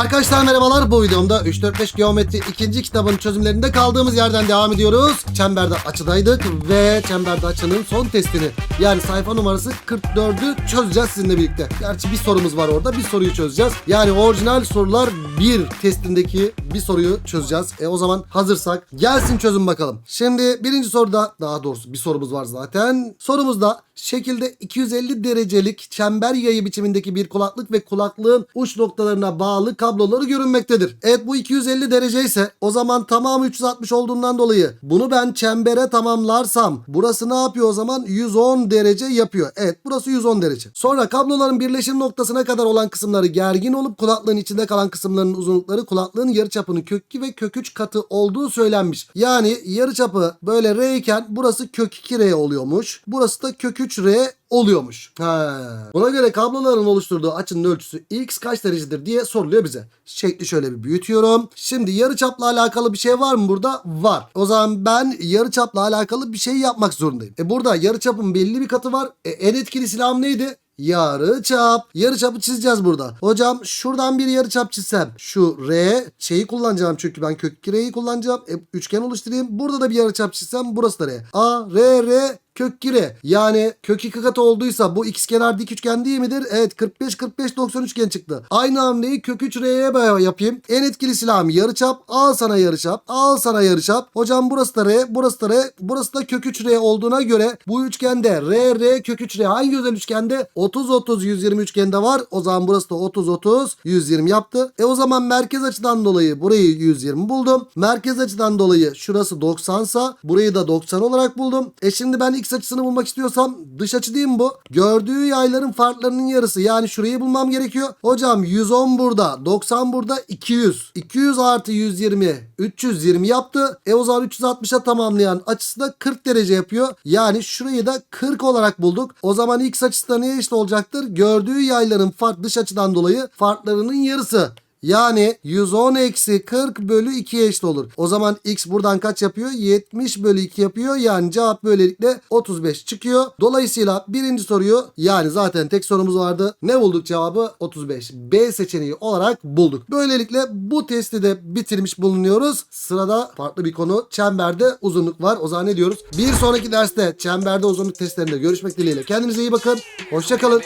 Arkadaşlar merhabalar. Bu videomda 3-4-5 geometri ikinci kitabın çözümlerinde kaldığımız yerden devam ediyoruz. Çemberde açıdaydık ve çemberde açının son testini yani sayfa numarası 44'ü çözeceğiz sizinle birlikte. Gerçi bir sorumuz var orada bir soruyu çözeceğiz. Yani orijinal sorular 1 testindeki bir soruyu çözeceğiz. E o zaman hazırsak gelsin çözüm bakalım. Şimdi birinci soruda daha doğrusu bir sorumuz var zaten. Sorumuzda şekilde 250 derecelik çember yayı biçimindeki bir kulaklık ve kulaklığın uç noktalarına bağlı kabloları görünmektedir. Evet bu 250 derece ise o zaman tamamı 360 olduğundan dolayı bunu ben çembere tamamlarsam burası ne yapıyor o zaman? 110 derece yapıyor. Evet burası 110 derece. Sonra kabloların birleşim noktasına kadar olan kısımları gergin olup kulaklığın içinde kalan kısımların uzunlukları kulaklığın yarıçapının kök 2 ve kök 3 katı olduğu söylenmiş. Yani yarıçapı böyle R iken burası kök 2 R oluyormuş. Burası da kök 3 R oluyormuş. Ha. Buna göre kabloların oluşturduğu açının ölçüsü x kaç derecedir diye soruluyor bize. Şekli şöyle bir büyütüyorum. Şimdi yarıçapla alakalı bir şey var mı burada? Var. O zaman ben yarıçapla alakalı bir şey yapmak zorundayım. E burada yarıçapın belli bir katı var. E en etkili silahım neydi? Yarı çap. Yarı çapı çizeceğiz burada. Hocam şuradan bir yarı çap çizsem. Şu R şeyi kullanacağım çünkü ben kök 2 R'yi kullanacağım. E, üçgen oluşturayım. Burada da bir yarı çap çizsem burası da R. A, R, R, kök 2R. Yani kök 2 katı olduysa bu x kenar dik üçgen değil midir? Evet 45 45 90 üçgen çıktı. Aynı hamleyi kök 3R'ye yapayım. En etkili silahım yarıçap. Al sana yarıçap. Al sana yarıçap. Hocam burası da R, burası da R, burası da kök 3R olduğuna göre bu üçgende R R kök 3R hangi özel üçgende? 30 30 120 üçgende var. O zaman burası da 30 30 120 yaptı. E o zaman merkez açıdan dolayı burayı 120 buldum. Merkez açıdan dolayı şurası 90 sa burayı da 90 olarak buldum. E şimdi ben x açısını bulmak istiyorsam dış açı değil mi bu? Gördüğü yayların farklarının yarısı. Yani şurayı bulmam gerekiyor. Hocam 110 burada, 90 burada, 200. 200 artı 120 320 yaptı. E o zaman 360'a tamamlayan açısı da 40 derece yapıyor. Yani şurayı da 40 olarak bulduk. O zaman x açısı da neye eşit olacaktır? Gördüğü yayların fark dış açıdan dolayı farklarının yarısı. Yani 110 eksi 40 bölü 2'ye eşit olur. O zaman x buradan kaç yapıyor? 70 bölü 2 yapıyor. Yani cevap böylelikle 35 çıkıyor. Dolayısıyla birinci soruyu yani zaten tek sorumuz vardı. Ne bulduk cevabı? 35. B seçeneği olarak bulduk. Böylelikle bu testi de bitirmiş bulunuyoruz. Sırada farklı bir konu. Çemberde uzunluk var. O zaman ne diyoruz? Bir sonraki derste çemberde uzunluk testlerinde görüşmek dileğiyle. Kendinize iyi bakın. Hoşçakalın.